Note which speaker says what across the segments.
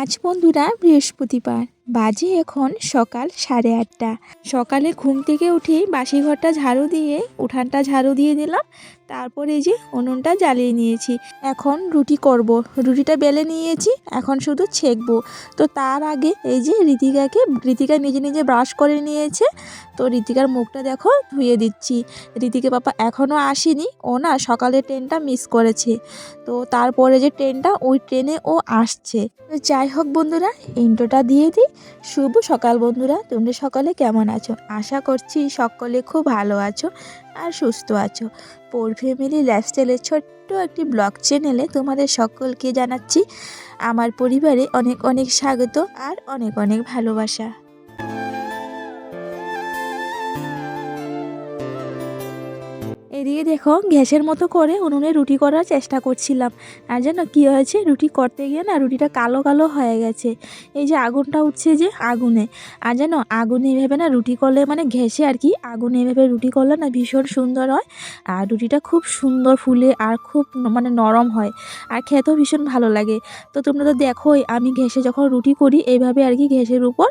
Speaker 1: আজ বন্ধুরা বৃহস্পতিবার। বাজে এখন সকাল সাড়ে আটটা। সকালে ঘুম থেকে উঠে বাসি ঘরটা ঝাড়ু দিয়ে, উঠানটা ঝাড়ু দিয়ে দিলাম, তারপরে এই যে উনুনটা জ্বালিয়ে নিয়েছি। এখন রুটি করব। রুটিটা বেলে নিয়েছি, এখন শুধু ছেঁকবো। তো তার আগে এই যে ঋতিকাকে ঋতিকা নিজে নিজে ব্রাশ করে নিয়েছে। তো ঋতিকার মুখটা দেখো ধুয়ে দিচ্ছি। ঋতিকা পাপা এখনও আসেনি, ও না সকালের ট্রেনটা মিস করেছে। তো তারপরে যে ট্রেনটা ওই ট্রেনে ও আসছে। তো যাই হোক বন্ধুরা ইন্টোটা দিয়ে দিই। শুভ সকাল বন্ধুরা, তোমরা সকালে কেমন আছো? আশা করছি সকলে খুব ভালো আছো আর সুস্থ আছো। পোর ফ্যামিলি লাইফস্টাইলের ছোট্ট একটি ব্লগ চ্যানেলে তোমাদের সকলকে জানাচ্ছি, আমার পরিবারে অনেক অনেক স্বাগত আর অনেক অনেক ভালোবাসা। এদিকে দেখো, গ্যাসের মতো করে উনুনে রুটি করার চেষ্টা করছিলাম। আর জানো কী হয়েছে, রুটি করতে গিয়ে না রুটিটা কালো কালো হয়ে গেছে। এই যে আগুনটা উঠছে যে আগুনে। আর জানো আগুনে এভাবে না রুটি করলে মানে ঘেসে আর কি, আগুনে এভাবে রুটি করলে না ভীষণ সুন্দর হয়। আর রুটিটা খুব সুন্দর ফুলে আর খুব মানে নরম হয়। আর খেতেও ভীষণ ভালো লাগে। তো তোমরা তো দেখোই, আমি ঘেসে যখন রুটি করি এইভাবে আর কি ঘেসের উপর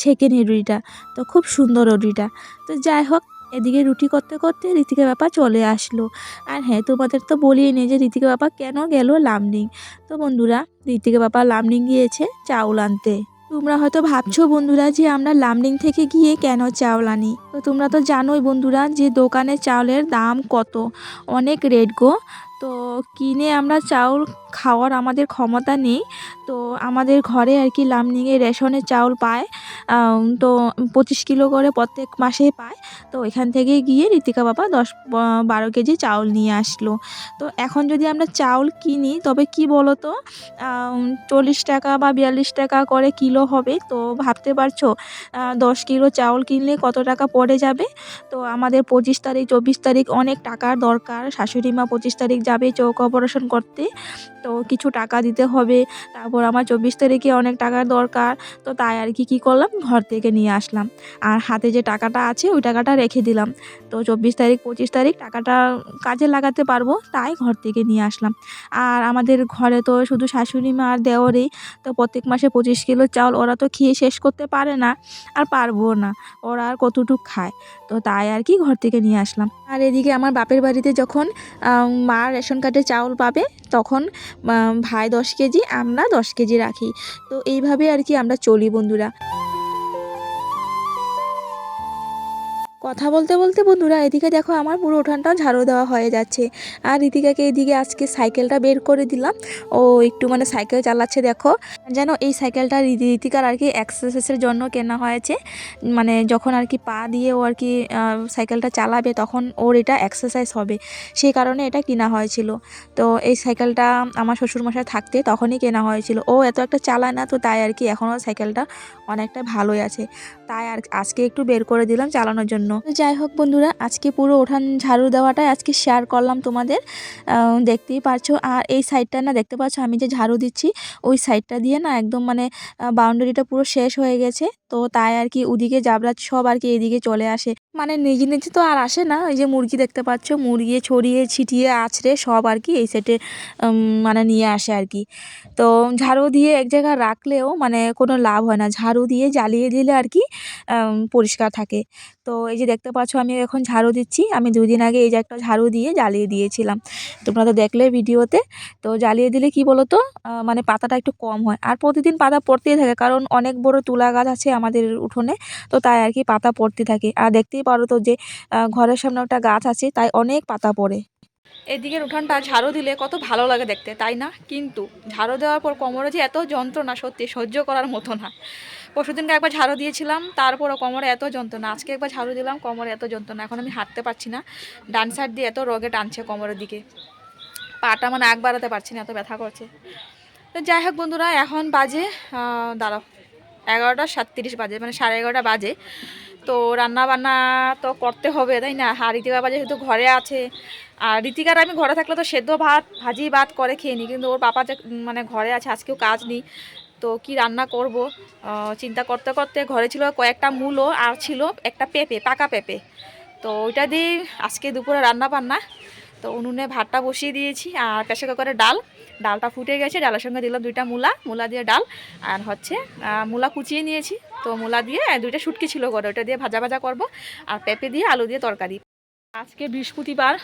Speaker 1: ছেঁকে নিই রুটিটা। তো খুব সুন্দর রুটিটা। তো যাই হোক এদিকে রুটি করতে করতে ঋতিকা বাপা চলে আসলো। আর হ্যাঁ তোমাদের তো বলিয়ে নেই যে ঋতিকা বাপা কেন গেল লামডিং। তো বন্ধুরা ঋতিকা বাপা লামডিং গিয়েছে চাউল আনতে। তোমরা হয়তো ভাবছ বন্ধুরা যে আমরা লামডিং থেকে গিয়ে কেন চাউল আনি? তো তোমরা তো জানোই বন্ধুরা যে দোকানে চাউলের দাম কত? অনেক রেট গো। তো কিনে আমরা চাউল খাওয়ার আমাদের ক্ষমতা নেই। তো আমাদের ঘরে আর কি লামডিংয়ে রেশনের চাউল পায় তো পঁচিশ কিলো করে প্রত্যেক মাসে পায়। তো এখান থেকে গিয়ে ঋতিকা বাবা দশ বারো কেজি চাউল নিয়ে আসলো। তো এখন যদি আমরা চাউল কিনি, তবে কি বলো তো চল্লিশ টাকা বা বিয়াল্লিশ টাকা করে কিলো হবে। তো ভাবতে পারছ? দশ কিলো চাউল কিনলে কত টাকা পড়ে যাবে? তো আমাদের পঁচিশ তারিখ, চব্বিশ তারিখ অনেক টাকার দরকার। শাশুড়ি মা পঁচিশ তারিখ যাবে চৌক অপারেশন করতে। তো কিছু টাকা দিতে হবে। তারপর আমার চব্বিশ তারিখে অনেক টাকার দরকার। তো তাই আর কি, কী করলাম? ঘর থেকে নিয়ে আসলাম। আর হাতে যে টাকাটা আছে, ওই টাকাটা রেখে দিলাম। তো চব্বিশ তারিখ, পঁচিশ তারিখ টাকাটা কাজে লাগাতে পারব, তাই ঘর থেকে নিয়ে আসলাম। আর আমাদের ঘরে তো শুধু শাশুড়ি মা আর দেওরেই। তো প্রত্যেক মাসে পঁচিশ কিলো চাউল ওরা তো খেয়ে শেষ করতে পারে না। আর পারব না। ওরা আর কতটুক খায়? তো তাই আর কি ঘর থেকে নিয়ে আসলাম। আর এদিকে আমার বাপের বাড়িতে যখন মা রেশন কার্ডে চাউল পাবে, তখন ভাই দশ কেজি, আমরা দশ কেজি রাখি। তো এইভাবে আর কি আমরা চলি বন্ধুরা। কথা বলতে বলতে বন্ধুরা, এদিকে দেখো আমার পুরো উঠানটাও ঝাড়ু দেওয়া হয়ে যাচ্ছে। আর ঋতিকাকে এদিকে আজকে সাইকেলটা বের করে দিলাম। ও একটু মানে সাইকেল চালাচ্ছে দেখো। যেন এই সাইকেলটা ঋতি- ঋতিকার আর কি এক্সারসাইজের জন্য কেনা হয়েছে। মানে যখন আর কি পা দিয়ে ও আর কি সাইকেলটা চালাবে তখন ওর এটা এক্সারসাইজ হবে। সেই কারণে এটা কেনা হয়েছিল। তো এই সাইকেলটা আমার শ্বশুরমশাই থাকতে তখনই কেনা হয়েছিল। ও এত একটা চালায় না তো তাই আর কি এখনও সাইকেলটা অনেকটা ভালোই আছে। তাই আর আজকে একটু বের করে দিলাম চালানোর জন্য। যাই হোক বন্ধুরা, আজকে পুরো ওঠান ঝাড়ু দেওয়াটাই আজকে শেয়ার করলাম তোমাদের। দেখতেই পারছ, আর এই সাইডটা না দেখতে পাচ্ছ, আমি যে ঝাড়ু দিচ্ছি, ওই সাইডটা দিয়ে না একদম মানে বাউন্ডারিটা পুরো শেষ হয়ে গেছে। তো তাই আর কি ওদিকে জাবরা সব আর কি এদিকে চলে আসে। মানে নিজে নিজে তো আর আসে না, ওই যে মুরগি দেখতে পাচ্ছ মুরগি ছড়িয়ে ছিটিয়ে আছড়ে সব আর কি এই সেটে মানে নিয়ে আসে আর কি। তো ঝাড়ু দিয়ে এক জায়গায় রাখলেও মানে কোনো লাভ হয় না। ঝাড়ু দিয়ে জ্বালিয়ে দিলে আর কি পরিষ্কার থাকে। তো এই যে দেখতে পাচ্ছ, আমি এখন ঝাড়ু দিচ্ছি। আমি দুদিন আগে এই যে একটা ঝাড়ু দিয়ে জ্বালিয়ে দিয়েছিলাম। তোমরা তো দেখলে ভিডিওতে। তো জ্বালিয়ে দিলে কি বলো তো মানে পাতাটা একটু কম হয়। আর প্রতিদিন পাতা পড়তেই থাকে, কারণ অনেক বড় তুলা গাছ আছে আমাদের উঠোনে। তো তাই আর কি পাতা পড়তে থাকে। আর দেখতেই পারো তো যে ঘরের সামনে একটা গাছ আছে, তাই অনেক পাতা পড়ে। এদিকের উঠানটা ঝাড়ু দিলে কত ভালো লাগে দেখতে, তাই না? কিন্তু ঝাড়ু দেওয়ার পর কোমরে যে এত যন্ত্রণা, সত্যি সহ্য করার মতো না। পরশুদিনকে একবার ঝাড়ু দিয়েছিলাম, তারপরও কোমরে এত যন্ত্রণা। আজকে একবার ঝাড়ু দিলাম, কোমরে এত যন্ত্রণা, এখন আমি হাঁটতে পারছি না। ডান সাইড দিয়ে এত রোগে টানছে কোমরের দিকে। পাটা মানে আগ বাড়াতে পারছি না, এত ব্যথা করছে। তো যাই হোক বন্ধুরা, এখন বাজে দাঁড়াও, এগারোটা সাতত্রিশ বাজে মানে সাড়ে এগারোটা বাজে। তো রান্না বান্না তো করতে হবে, তাই না? আর ঋতিকা বাজে যেহেতু ঘরে আছে, আর ঋতিকার আমি ঘরে থাকলে তো সেদ্ধ ভাত, ভাজি ভাত করে খেয়ে নিই কিন্তু ওর পাপা যে মানে ঘরে আছে, আজকেও কাজ নেই। তো কি রান্না করব? চিন্তা করতে করতে ঘরে ছিল কয়েকটা মূলো আর ছিল একটা পেঁপে, পাকা পেঁপে। তো ওইটা দিয়ে আজকে দুপুরে রান্না বান্না। তো উনুনে ভাতটা বসিয়ে দিয়েছি আর প্রেশার কুকারে ডাল। ডালটা ফুটে গেছে, ডালের সঙ্গে দিলাম দুইটা মূলা মূলা দিয়ে ডাল আর হচ্ছে মূলা কুচিয়ে নিয়েছি। তো মূলা দিয়ে দুইটা শুটকি ছিল করে ওটা দিয়ে ভাজা ভাজা করব আর পেঁপে দিয়ে আলু দিয়ে তরকারি। আজকে বৃহস্পতিবার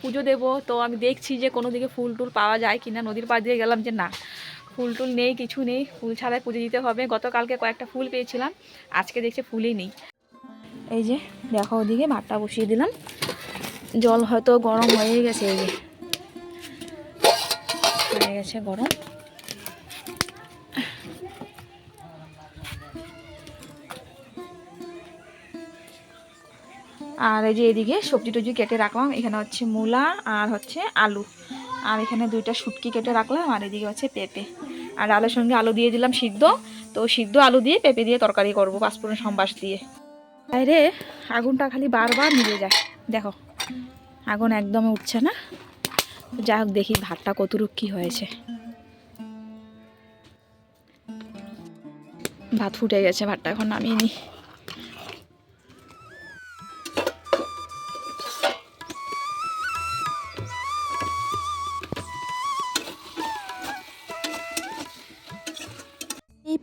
Speaker 1: পুজো দেব। তো আমি দেখছি যে কোনো দিকে ফুল টুল পাওয়া যায় কিনা, নদীর পাড় দিয়ে গেলাম যে না। ফুল টুল নেই, কিছু নেই। ফুল ছাড়াই পুজো দিতে হবে। গতকালকে কয়েকটা ফুল পেয়েছিলাম। আজকে দেখছি ফুলই নেই। এই যে, দেখো ওদিকে ভাতটা বসিয়ে দিলাম। জল হয়তো গরম হয়ে গেছে, এই যে। হয়ে গেছে গরম। আর এই যে এদিকে সবজি টবজি কেটে রাখলাম। এখানে হচ্ছে মূলা আর হচ্ছে আলু। আর এখানে দুইটা শুটকি কেটে রাখলাম, আর এদিকে হচ্ছে পেঁপে। আর আলুর সঙ্গে আলু দিয়ে দিলাম সিদ্ধ। তো সিদ্ধ আলু দিয়ে পেঁপে দিয়ে তরকারি করব, পাঁচফোড়ন সম্বাস দিয়ে। বাইরে আগুনটা খালি বারবার নিভে যায়। দেখো, আগুন একদমই উঠছে না। যাই হোক, দেখি ভাতটা কতটুক কী হয়েছে। ভাত ফুটে গেছে, ভাতটা এখন নামিয়ে নিই।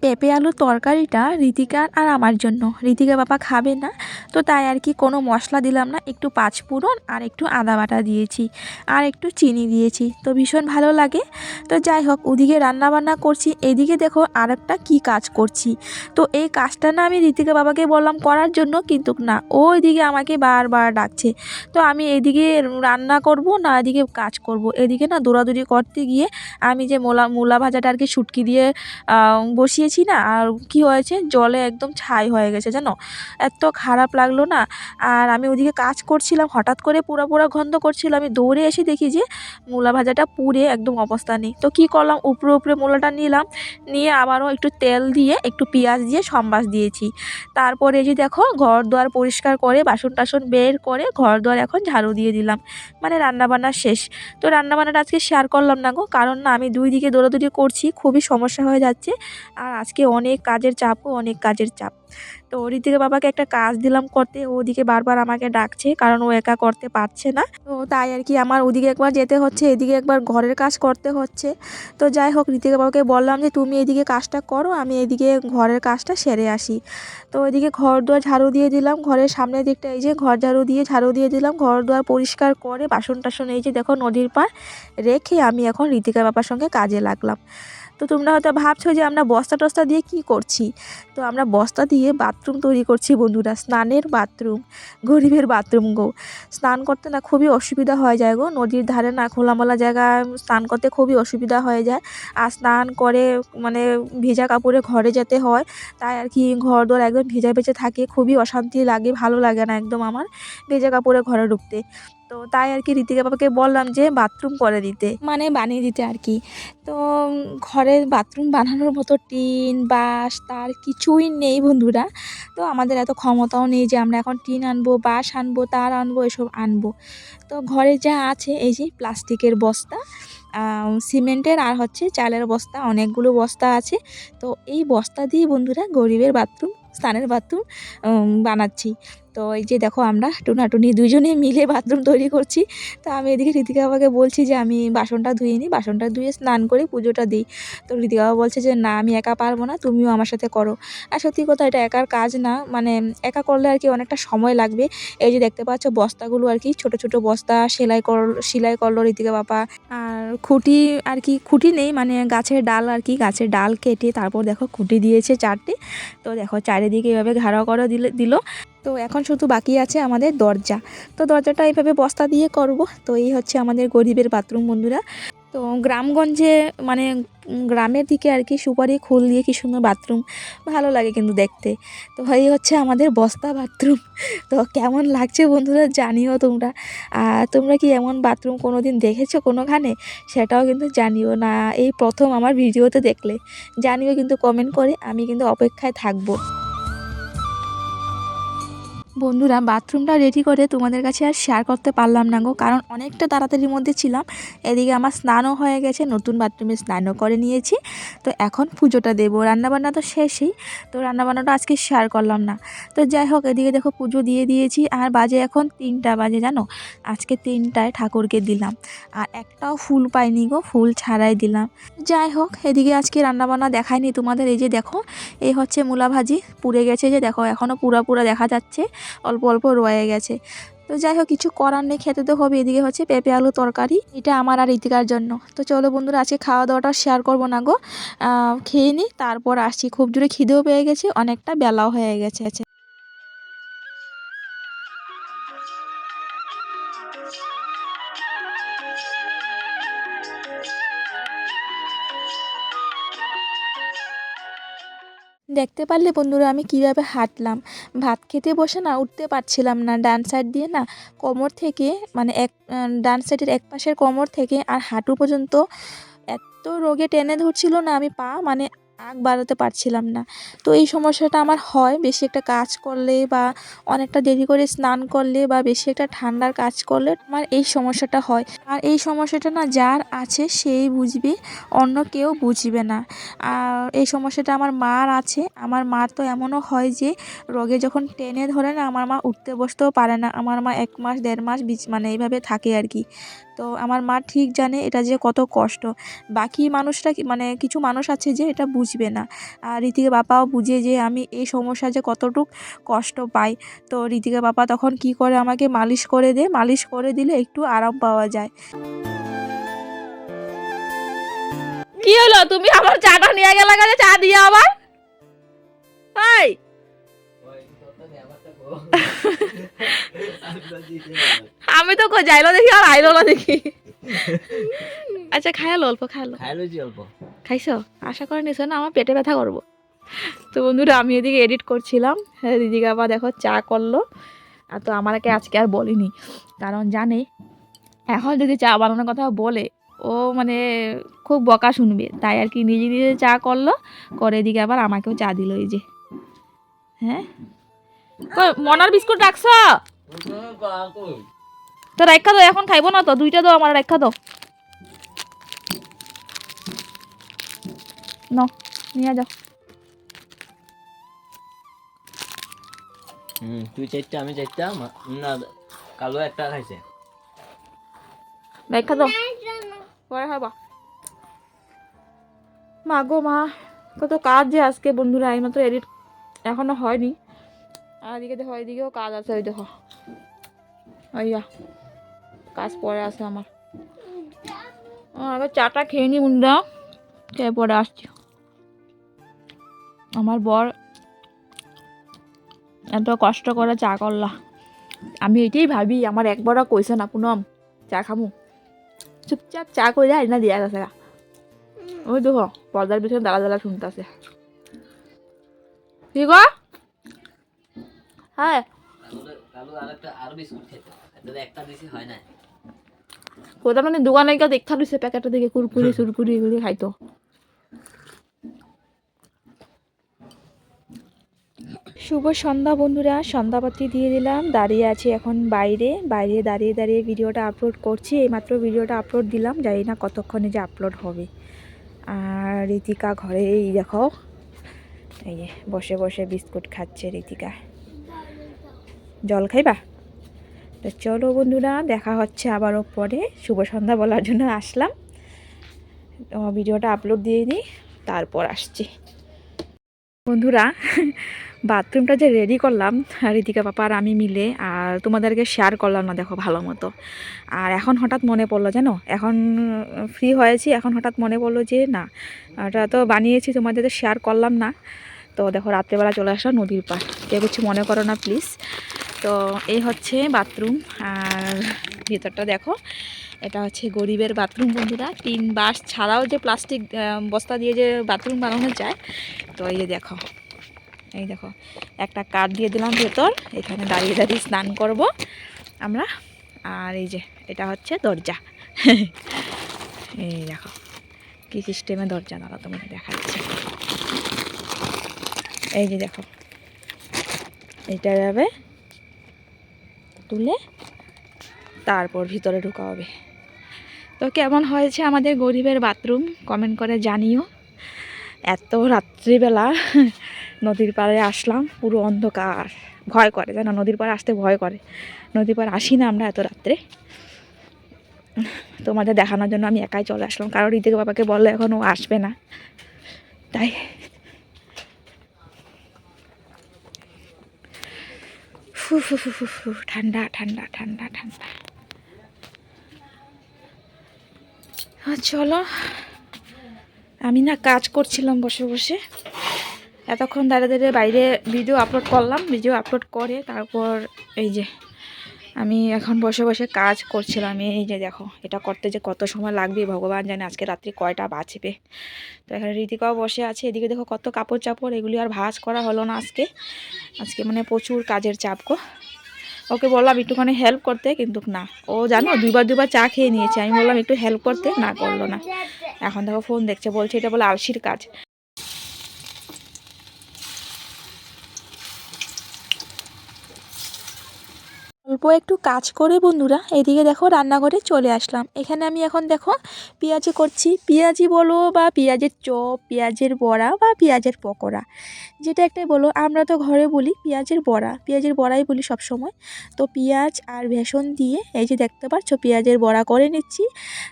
Speaker 1: পেঁপে আলুর তরকারিটা ঋতিকার আর আমার জন্য। ঋতিকা বাবা খাবে না। তো তাই আর কি কোনো মশলা দিলাম না, একটু পাঁচফোড়ন আর একটু আদা বাটা দিয়েছি আর একটু চিনি দিয়েছি, তো ভীষণ ভালো লাগে। তো যাই হোক, ওদিকে রান্নাবান্না করছি, এদিকে দেখো আর একটা কী কাজ করছি। তো এই কাজটা না আমি ঋতিকা বাবাকে বললাম করার জন্য, কিন্তু না, ও এদিকে আমাকে বারবার ডাকছে। তো আমি এদিকে রান্না করব না এদিকে কাজ করব, এদিকে না দৌড়াদৌড়ি করতে গিয়ে আমি যে মোলা, মূলা ভাজাটা আর কি শুটকি দিয়ে বসিয়েছি না, আর কি হয়েছে, জলে একদম ছাই হয়ে গেছে, জানো? এত খারাপ লাগল না। আর আমি ওদিকে কাজ করছিলাম, হঠাৎ করে পুরো পুরো গন্ধ করছিল। আমি দৌড়ে এসে দেখি যে মূলা ভাজাটা পুড়ে একদম অবস্থা নেই। তো কি করলাম? উপরে উপরে মূলাটা নিলাম। নিয়ে আবারও একটু তেল দিয়ে, একটু পেঁয়াজ দিয়ে সম্বাস দিয়েছি। তারপরে যে দেখো, ঘর দুয়ার পরিষ্কার করে, বাসন টাসন বের করে, ঘর দুয়ার এখন ঝাড়ু দিয়ে দিলাম। মানে রান্নাবান্না শেষ। তো রান্নাবান্নাটা আজকে শেয়ার করলাম না গো। কারণ না, আমি দুই দিকে দৌড়াদৌড়ি করছি, খুবই সমস্যা হয়ে যাচ্ছে। আর আজকে অনেক কাজের চাপও, অনেক কাজের চাপ। তো ঋতিকা বাবাকে একটা কাজ দিলাম করতে ওদিকে বারবার আমাকে ডাকছে কারণ ও একা করতে পারছে না। তো তাই আর কি আমার ওদিকে একবার যেতে হচ্ছে, এদিকে একবার ঘরের কাজ করতে হচ্ছে। তো যাই হোক, ঋতিকা বাবাকে বললাম যে, তুমি এদিকে কাজটা করো, আমি এদিকে ঘরের কাজটা সেরে আসি। তো এদিকে ঘর দুয়ার ঝাড়ু দিয়ে দিলাম, ঘরের সামনের দিকটা এই যে ঘর ঝাড়ু দিয়ে ঝাড়ু দিয়ে দিলাম, ঘর দুয়ার পরিষ্কার করে, বাসন টাসন এই যে দেখো নদীর পার রেখে আমি এখন ঋতিকা বাবার সঙ্গে কাজে লাগলাম। তো তোমরা হয়তো ভাবছ যে আমরা বস্তা টস্তা দিয়ে কি করছি? তো আমরা বস্তা দিয়ে বাথরুম তৈরি করছি বন্ধুরা, স্নানের বাথরুম গরিবের বাথরুম গো। স্নান করতে না খুবই অসুবিধা হয়ে যায় গো, নদীর ধারে না খোলামেলা জায়গায় স্নান করতে খুবই অসুবিধা হয়ে যায়। আর স্নান করে মানে ভেজা কাপড়ে ঘরে যেতে হয়, তাই আর কি ঘর দোর একদম ভেজা ভেজে থাকে, খুবই অশান্তি লাগে, ভালো লাগে না একদম আমার ভেজা কাপড়ে ঘরে ঢুকতে। তো তাই আর কি ঋতিকা বাবাকে বললাম যে বাথরুম করে দিতে। মানে বানিয়ে দিতে আর কি। তো ঘরের বাথরুম বানানোর মতো টিন, বাঁশ, তার কিছুই নেই বন্ধুরা। তো আমাদের এত ক্ষমতাও নেই যে আমরা এখন টিন আনব, বাঁশ আনব, তার আনব, এসব আনব। তো ঘরে যা আছে এই যে প্লাস্টিকের বস্তা সিমেন্টের আর হচ্ছে চালের বস্তা, অনেকগুলো বস্তা আছে। তো এই বস্তা দিয়ে বন্ধুরা গরিবের বাথরুম স্নানের বাথরুম বানাচ্ছি। তো এই যে দেখো আমরা টুনাটুনি দুজনে মিলে বাথরুম তৈরি করছি। তো আমি এদিকে ঋতিকা বাবাকে বলছি যে আমি বাসনটা ধুয়ে নিই বাসনটা ধুয়ে স্নান করে পুজোটা দিই। তো ঋতিকা বাবা বলছে যে, না, আমি একা পারব না, তুমিও আমার সাথে করো। আর সত্যি কথা এটা একার কাজ না মানে একা করলে আর কি অনেকটা সময় লাগবে। এই যে দেখতে পাচ্ছ বস্তাগুলো আর কি, ছোট ছোট বস্তা, সেলাই কর, সেলাই করল ঋতিকা বাবা। আর খুঁটি আর কি, খুঁটি নেই মানে গাছের ডাল আর কি, গাছের ডাল কেটে তারপর দেখো খুঁটি দিয়েছে চারটে। তো দেখো চারিদিকে এভাবে ঘাড়া করে দিলে, দিল। তো এখন শুধু বাকি আছে আমাদের দরজা। তো দরজাটা এইভাবে বস্তা দিয়ে করব। তো এই হচ্ছে আমাদের গরিবের বাথরুম বন্ধুরা। তো গ্রামগঞ্জে মানে গ্রামের দিকে আর কি সুপারি, খোল দিয়ে কি সুন্দর বাথরুম। ভালো লাগে কিন্তু দেখতে। তো এই হচ্ছে আমাদের বস্তা বাথরুম। তো কেমন লাগছে বন্ধুরা জানিও তোমরা। আর তোমরা কি এমন বাথরুম কোনো দিন দেখেছ কোনোখানে? সেটাও কিন্তু জানিও না। এই প্রথম আমার ভিডিওতে দেখলে। জানিও কিন্তু কমেন্ট করে, আমি কিন্তু অপেক্ষায় থাকব। বন্ধুরা, বাথরুমটা রেডি করে তোমাদের কাছে আর শেয়ার করতে পারলাম না গো। কারণ অনেকটা তাড়াতাড়ির মধ্যে ছিলাম। এদিকে আমার স্নানও হয়ে গেছে, নতুন বাথরুমে স্নানও করে নিয়েছি। তো এখন পুজোটা দেবো। রান্নাবান্না তো শেষই, তো রান্নাবান্নাটা আজকে শেয়ার করলাম না। তো যাই হোক, এদিকে দেখো পুজো দিয়ে দিয়েছি। আর বাজে এখন তিনটা বাজে, জানো? আজকে তিনটায় ঠাকুরকে দিলাম। আর একটাও ফুল পাইনি গো, ফুল ছাড়াই দিলাম। যাই হোক, এদিকে আজকে রান্নাবান্না দেখায়নি তোমাদের। এই যে দেখো, এই হচ্ছে মূলা ভাজি পুড়ে গেছে যে দেখো এখনও পুরা পুরা দেখা যাচ্ছে। অল্প অল্প রয়ে গেছে। তো যাই হোক, কিছু করার নেই, খেতে তো হবে। এদিকে হচ্ছে পেঁপে আলু তরকারি। এটা আমার আর ইতিকার জন্য। তো চলো বন্ধুরা, আজকে খাওয়া দাওয়াটা শেয়ার করব না গো। খেয়ে নিই তারপর আসছি। খুব জোরে খিদেও পেয়ে গেছে, অনেকটা বেলাও হয়ে গেছে। দেখতে পারলে বন্ধুরা আমি কীভাবে হাঁটলাম? ভাত খেতে বসে না উঠতে পারছিলাম না। ডান সাইড দিয়ে না কোমর থেকে মানে এক ডান সাইডের এক পাশের কোমর থেকে আর হাঁটু পর্যন্ত এত রোগে টেনে ধরছিল না আমি পা মানে আগ বাড়াতে পারছিলাম না। তো এই সমস্যাটা আমার হয়, বেশি একটা কাজ করলে বা অনেকটা দেরি করে স্নান করলে বা বেশি একটা ঠান্ডার কাজ করলে আমার এই সমস্যাটা হয়। আর এই সমস্যাটা না যার আছে সেই বুঝবে, অন্য কেউ বুঝবে না। আর এই সমস্যাটা আমার মার আছে, আমার মার তো এমনও হয় যে রোগে যখন টেনে ধরে না আমার মা উঠতে বসতেও পারে না, আমার মা এক মাস, দেড় মাস বিচ মানে এইভাবে থাকে আর কি। তো আমার মা ঠিক জানে এটা যে কত কষ্ট। বাকি মানুষরা কি- মানে কিছু মানুষ আছে যে এটা বুঝবে না। আর রীতিকা বাবাও বুঝে যে আমি এই সমস্যা যে কতটুক কষ্ট পাই। তো রীতিকা বাবা তখন কি করে আমাকে মালিশ করে দেয়? মালিশ করে দিলে একটু আরাম পাওয়া যায়। কি হলো? তুমি আমার চাটা নিয়ে গেলে কাছে চা দিয়ে আবার। তাই আমি তো কই যাইলো দেখি আর আইলো না দেখি। আচ্ছা খায়ালো অল্প খায়ালো
Speaker 2: খাইলো জি অল্প।
Speaker 1: খাইছো? আশা করে নিছো না আমার পেটে ব্যথা করব। তো বন্ধুরা আমি এদিকে এডিট করছিলাম। হ্যাঁ দিদিকে আবার দেখো চা করল। আর তো আমাকে আজকে আর বলিনি। কারণ জানে এখন যদি চা বানানোর কথা বলে ও মানে খুব বকা শুনবে। তাই আর কি নিজে নিজে চা করল করে এদিকে আবার আমাকেও চা দিল এই যে। হ্যাঁ? মনার বিস্কুট রাখছো? তো রেখা দাও এখন খাইবো না তো দুইটা দাও আমার রেখা দাও। ন নিয়ে যাও।
Speaker 2: হুম তুই চারটা আমি চারটা মা- না কালো একটা খাইছে।
Speaker 1: রেখা দাও। পরে খাবা মা গো মা কত কাজ যে আজকে বন্ধুরা এইমাত্র এডিট এখনও হয়নি। আর এদিকে দেখো এদিকেও কাজ আছে ওই দেখো। ওইয়া কাজ পরে আছে আমার। আগে চাটা খেয়ে নি বন্ধুরা, খেয়ে পরে আসছি। আমার বর এত কষ্ট করে চা করলা। আমি এটাই ভাবি, আমার একবারও কইছে না, পুনম, চা খামু। চুপচাপ চা করে যায় না দিয়া গেছে ওই দেখো, পর্দার পিছনে দাঁড়া দাঁড়া শুনতেছে। কি গো? হ্যাঁ।
Speaker 2: বিস্কুট খেতে। একটা দিছি হয় না
Speaker 1: কোথাও মানে দোকানে গিয়ে দেখা দিছে প্যাকেটটা দেখে কুরকুরি সুরকুরি এগুলি খাইতো। শুভ সন্ধ্যা বন্ধুরা সন্ধ্যাবাতি দিয়ে দিলাম দাঁড়িয়ে আছি এখন বাইরে বাইরে দাঁড়িয়ে দাঁড়িয়ে ভিডিওটা আপলোড করছি এইমাত্র ভিডিওটা আপলোড দিলাম জানি না কতক্ষণে যে আপলোড হবে। আর রীতিকা ঘরে এই দেখো এই যে বসে বসে বিস্কুট খাচ্ছে রীতিকা। জল খাইবা? তো চলো বন্ধুরা, দেখা হচ্ছে আবারও পরে। শুভ সন্ধ্যা বলার জন্য আসলাম। ভিডিওটা আপলোড দিয়ে দিই, তারপর আসছি। বন্ধুরা বাথরুমটা যে রেডি করলাম ঋতিকা পাপা আর আমি মিলে, আর তোমাদেরকে শেয়ার করলাম না, দেখো ভালো মতো। আর এখন হঠাৎ মনে পড়ল, জানো? এখন ফ্রি হয়েছি, এখন হঠাৎ মনে পড়ল যে, না, এটা তো বানিয়েছি, তোমাদের শেয়ার করলাম না। তো দেখো, রাত্রেবেলা চলে আসা নদীর পাড়। কেউ কিছু মনে করো না প্লিজ তো এই হচ্ছে বাথরুম, আর ভিতরটা দেখো, এটা হচ্ছে গরিবের বাথরুম বন্ধুরা। টিন বাঁশ ছাড়াও যে প্লাস্টিক বস্তা দিয়ে যে বাথরুম বানানো যায়, তো এই যে দেখো, এই দেখো, একটা কাঠ দিয়ে দিলাম ভেতর, এখানে দাঁড়িয়ে দাঁড়িয়ে স্নান করব আমরা। আর এই যে, এটা হচ্ছে দরজা। এই দেখো, কী সিস্টেমে দরজা দাঁড়া তোমাকে দেখাচ্ছি। এই যে দেখো, এটা যাবে তুলে তারপর ভিতরে ঢুকা হবে। তো কেমন হয়েছে আমাদের গরিবের বাথরুম? কমেন্ট করে জানিও। এত রাত্রিবেলা নদীর পাড়ে আসলাম, পুরো অন্ধকার। ভয় করে, জানো, নদীর পাড়ে আসতে ভয় করে। নদীর পাড়ে আসি না আমরা এত রাত্রে। তোমাদের দেখানোর জন্য আমি একাই চলে আসলাম। কারণ ঋতিক বাবাকে বললে এখন ও আসবে না। তাই ঠান্ডা ঠান্ডা ঠান্ডা ঠান্ডা। চলো। আমি না কাজ করছিলাম বসে বসে। এতক্ষণ দাঁড়িয়ে দাঁড়িয়ে বাইরে ভিডিও আপলোড করলাম ভিডিও আপলোড করে তারপর এই যে আমি এখন বসে বসে কাজ করছিলাম। এই যে দেখো, এটা করতে যে কত সময় লাগবে, ভগবান জানে আজকে রাত্রি কয়টা বাঁচবে তো এখানে ঋতিকাও বসে আছে। এদিকে দেখো কত কাপড় চাপড়, এগুলি আর ভাজ করা হলো না আজকে। আজকে মানে প্রচুর কাজের চাপ গো। ওকে বললাম একটুখানি হেল্প করতে, কিন্তু না। ও জানো, দুইবার দুবার চা খেয়ে নিয়েছে। আমি বললাম একটু হেল্প করতে, না করল না। এখন দেখো ফোন দেখছে, বলছে এটা বলে আলসির কাজ। একটু কাজ করে বন্ধুরা। এদিকে দেখো রান্নাঘরে চলে আসলাম। এখানে আমি এখন দেখো পেঁয়াজি করছি। পেঁয়াজি বলো বা পেঁয়াজের চপ, পেঁয়াজের বড়া বা পেঁয়াজের পকোড়া। যেটা একটাই বলো, আমরা তো ঘরে বলি পেঁয়াজের বড়া। পেঁয়াজের বড়াই বলি সব সময় তো পেঁয়াজ আর বেসন দিয়ে এই যে দেখতে পাচ্ছ, পেঁয়াজের বড়া করে নিচ্ছি।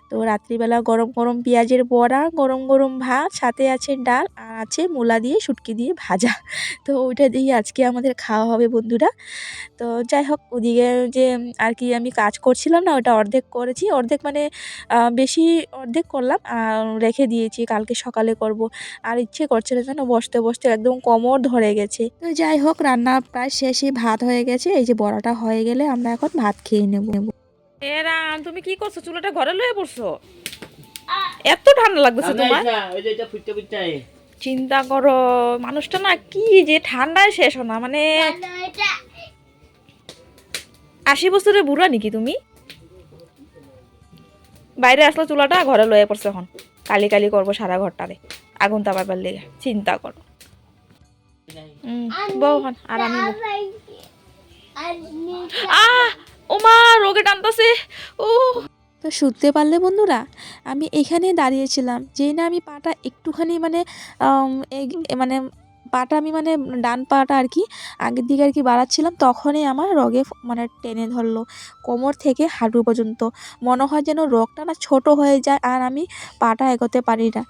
Speaker 1: তো রাত্রিবেলা গরম গরম পেঁয়াজের বড়া, গরম গরম ভাত, সাথে আছে ডাল আর আছে মূলা দিয়ে শুটকি দিয়ে ভাজা। তো ওইটা দিয়ে আজকে আমাদের খাওয়া হবে বন্ধুরা। তো যাই হোক, ওদিকে যে আর কি আমি কাজ করছিলাম না ওটা অর্ধেক করেছি। অর্ধেক মানে বেশি অর্ধেক করলাম রেখে দিয়েছি কালকে সকালে করব। আর ইচ্ছে করছে না যেন বসতে বসতে একদম কোমর ধরে গেছে। তো যাই হোক রান্না প্রায় শেষই ভাত হয়ে গেছে। এই যে বড়াটা হয়ে গেলে আমরা এখন ভাত খেয়ে নেব। এ রাম তুমি কি করছ? চুলাটা ঘরে লয়ে পড়ছো? এত ঠান্ডা লাগতেছে তোমার।
Speaker 2: ওই যে এটা ফুটতে ফুটতে। আয়।
Speaker 1: চিন্তা করো মানুষটা না কি যে ঠান্ডায় শেষ না মানে আশি বছরের বুড়া নাকি তুমি? বাইরে আসলো চুলাটা ঘরে লয়ে পড়ছে এখন। কালি কালি করব সারা ঘরটারে আগুন তাপাবার লেগে চিন্তা করো। হুম, আর আমি। আহ ও তো শুনতে পারলে বন্ধুরা আমি এখানে দাঁড়িয়েছিলাম। যেই না আমি পাটা একটুখানি মানে মানে পাটা আমি মানে ডান পাটা আর কি আগের দিকে আর কি বাড়াচ্ছিলাম, তখনই আমার রগে মানে টেনে ধরলো কোমর থেকে হাঁটু পর্যন্ত। মনে হয় যেন রগটা না ছোটো হয়ে যায় আর আমি পাটা এগোতে পারি না।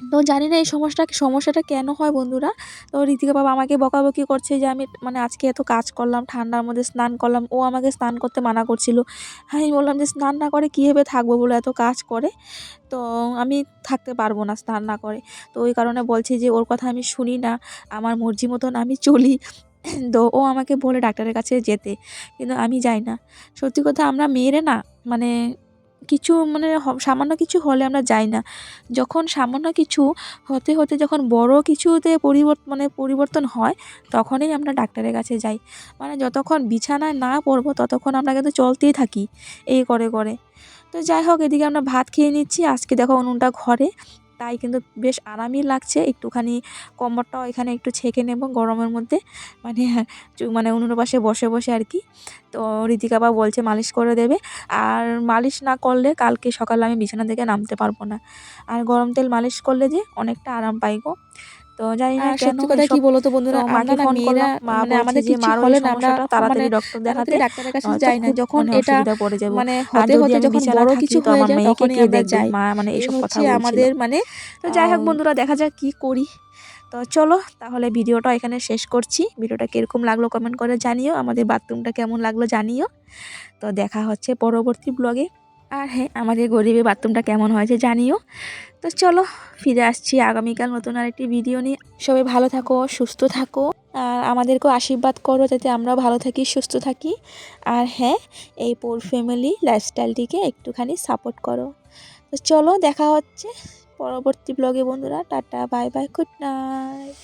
Speaker 1: তো জানি না এই সমস্যাটা সমস্যাটা কেন হয় বন্ধুরা। তো ঋতিকা বাবা আমাকে বকাবকি করছে যে আমি মানে আজকে এত কাজ করলাম, ঠান্ডার মধ্যে স্নান করলাম, ও আমাকে স্নান করতে মানা করছিল। হ্যাঁ আমি বললাম যে স্নান না করে কীভাবে থাকব বলে, এত কাজ করে। তো আমি থাকতে পারব না স্নান না করে। তো ওই কারণে বলছি যে ওর কথা আমি শুনি না, আমার মর্জি মতন আমি চলি। তো ও আমাকে বলে ডাক্তারের কাছে যেতে, কিন্তু আমি যাই না। সত্যি কথা আমরা মেয়েরে না মানে কিছু মানে সামান্য কিছু হলে আমরা যাই না। যখন সামান্য কিছু হতে হতে যখন বড় কিছুতে পরিবর্তন মানে পরিবর্তন হয়, তখনই আমরা ডাক্তারের কাছে যাই। মানে যতক্ষণ বিছানায় না পড়ব, ততক্ষণ আমরা কিন্তু চলতেই থাকি, এই করে করে। তো যাই হোক, এদিকে আমরা ভাত খেয়ে নিচ্ছি। আজকে দেখো উনুনটা ঘরে। তাই কিন্তু বেশ আরামই লাগছে। একটুখানি কম্বরটাও এখানে একটু ছেঁকে নেব গরমের মধ্যে। মানে মানে উনুনের পাশে বসে বসে আর কি। তো ঋতিকা বা বলছে মালিশ করে দেবে। আর মালিশ না করলে কালকে সকালে আমি বিছানা থেকে নামতে পারব না। আর গরম তেল মালিশ করলে যে অনেকটা আরাম পাই গো। তো জানি না কেন
Speaker 3: কথা কি বলতো বন্ধুরা আমরা না মেয়েরা মানে আমাদের কিছু হলে না আমরা
Speaker 1: তাড়াতাড়ি ডক্টর দেখাতে
Speaker 3: ডাক্তারের কাছে যাই না। যখন
Speaker 1: মানে
Speaker 3: এটা
Speaker 1: পড়ে যাব।
Speaker 3: মানে হতে হতে যখন বড় কিছু হয়ে যায়
Speaker 1: কে
Speaker 3: আমরা? যাই।
Speaker 1: মা মানে
Speaker 3: এই
Speaker 1: এইসব কথা
Speaker 3: আমাদের মানে
Speaker 1: তো যাই হোক বন্ধুরা দেখা যাক কি করি। তো চলো তাহলে ভিডিওটা এখানে শেষ করছি। ভিডিওটা কীরকম লাগল কমেন্ট করে জানিও। আমাদের বাথরুমটা কেমন লাগল জানিও। তো দেখা হচ্ছে পরবর্তী ব্লগে আর হ্যাঁ আমাদের গরিবের বাথরুমটা কেমন হয়েছে জানিও। তো চলো ফিরে আসছি আগামীকাল নতুন আরেকটি ভিডিও নিয়ে। সবাই ভালো থাকো, সুস্থ থাকো। আর আমাদেরকেও আশীর্বাদ করো যাতে আমরাও ভালো থাকি, সুস্থ থাকি। আর হ্যাঁ এই পোর ফ্যামিলি লাইফস্টাইলটিকে একটুখানি সাপোর্ট করো। তো চলো দেখা হচ্ছে পরবর্তী ব্লগে বন্ধুরা। Tata bye bye good night